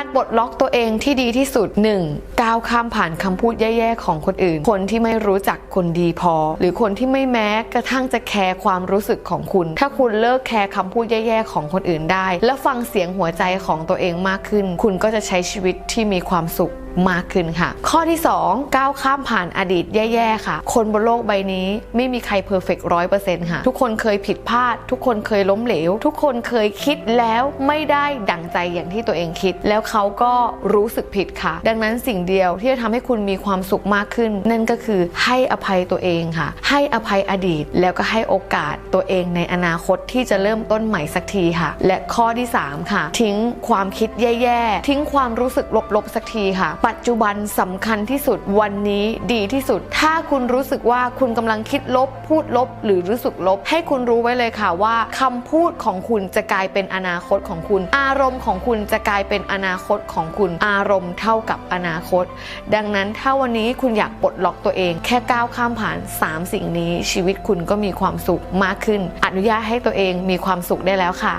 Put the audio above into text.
การปลดล็อกตัวเองที่ดีที่สุด 1. ก้าวข้ามผ่านคำพูดแย่ๆของคนอื่น คนที่ไม่รู้จักคนดีพอ หรือคนที่ไม่แม้กระทั่งจะแคร์ความรู้สึกของคุณ ถ้าคุณเลิกแคร์คำพูดแย่ๆของคนอื่นได้ และฟังเสียงหัวใจของตัวเองมากขึ้น คุณก็จะใช้ชีวิตที่มีความสุข มากขึ้นค่ะ ข้อที่ 2 ก้าวข้ามผ่านอดีตแย่ๆค่ะ คนบนโลกใบนี้ไม่มีใครเพอร์เฟกต์ร้อยเปอร์เซ็นต์ค่ะ ทุกคนเคยผิดพลาด ทุกคนเคยล้มเหลว ทุกคนเคยคิดแล้วไม่ได้ดั่งใจอย่างที่ตัวเองคิด แล้วเขาก็รู้สึกผิดค่ะ ดังนั้นสิ่งเดียวที่จะทำให้คุณมีความสุขมากขึ้น นั่นก็คือให้อภัยตัวเองค่ะ ให้อภัยอดีตแล้วก็ให้โอกาสตัวเองในอนาคตที่จะเริ่มต้นใหม่สักทีค่ะ และข้อที่ 3 ค่ะ ทิ้งความคิดแย่ๆ ทิ้งความรู้สึกลบๆสักทีค่ะปัจจุบันสำคัญที่สุดวันนี้ดีที่สุด ถ้าคุณรู้สึกว่าคุณกำลังคิดลบ พูดลบ หรือรู้สึกลบ ให้คุณรู้ไว้เลยค่ะว่าคำพูดของคุณจะกลายเป็นอนาคตของคุณ อารมณ์ของคุณจะกลายเป็นอนาคตของคุณ อารมณ์เท่ากับอนาคต ดังนั้นถ้าวันนี้คุณอยากปลดล็อกตัวเอง แค่ก้าวข้ามผ่าน 3 สิ่งนี้ ชีวิตคุณก็มีความสุขมากขึ้น อนุญาตให้ตัวเองมีความสุขได้แล้วค่ะ